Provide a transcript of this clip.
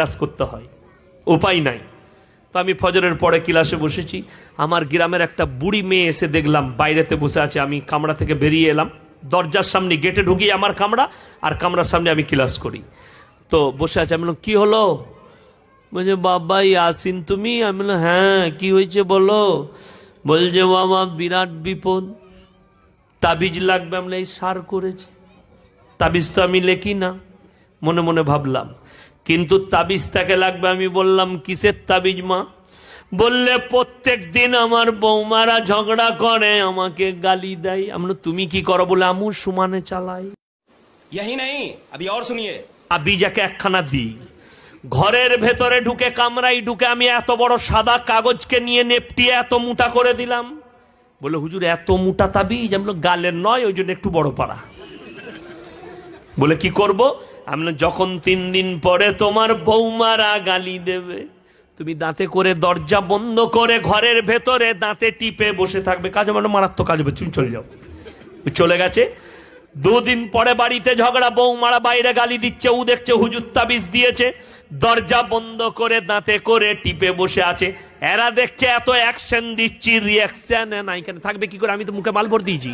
কাজ করতে হয়। উপায় নাই। তো আমি ফজরের পরে ক্লাসে বসেছি। আমার গ্রামের একটা বুড়ি মেয়ে এসে দেখলাম, বাইরেতে বসে আছে। আমি কামরা থেকে বেরিয়ে এলাম। দরজার সামনে গেটে ঢুকিয়ে আমার কামরা, আর কামরার সামনে আমি ক্লাস করি। তো বসে আছে। আমি বললাম, কি হলো? বলছে, বাবা ইয়াসিন তুমি? আমি বললাম হ্যাঁ কি হয়েছে বলো? বলছে, বাবা, বিরাট বিপদ। তাবিজ লাগবে? আমরা এই সার করেছে। তাবিজ তো আমি লেখি না। মনে মনে ভাবলাম। কিন্তু তাবিজ তাকে লাগবে আমি বললাম কিসের তাবিজ মা বললে প্রত্যেক দিন আমার বৌমারা ঝগড়া করে আমাকে গালি দেয় আমরা তুমি কি করো বলে আমু সমানে চালাই यही नहीं अभी और सुनिए আবিজাকে একখানা দিই ঘরের ভেতরে ঢুকে কামরাই ঢুকে আমি এত বড় সাদা কাগজকে নিয়ে নেপটিয়ে এত মোটা করে দিলাম বলে হুজুর এত মোটা তাবিজ আমি বললাম, গালের নয় ওই জন্য একটু বড় পাড়া বলে, কি করব? আমি যখন তিন দিন পরে তোমার বৌমারা গালি দেবে, তুমি দাঁতে করে দরজা বন্ধ করে ঘরের ভেতরে দাঁতে টিপে বসে থাকবে। কাজ মানে মারাত্মক কাজ হবে তুমি চলে যাও। চলে গেছে। দুদিন পরে বাড়িতে ঝগড়া, বৌমারা বাইরে গালি দিচ্ছে, ও দেখছে হুজুর তাবিজ দিয়েছে, দরজা বন্ধ করে দাঁতে করে টিপে বসে আছে। এরা দেখছে এত অ্যাকশন দিচ্ছি রিয়াকশন না এখানে থাকবে কি করে? আমি তো মুখে মাল ভর দিয়েছি।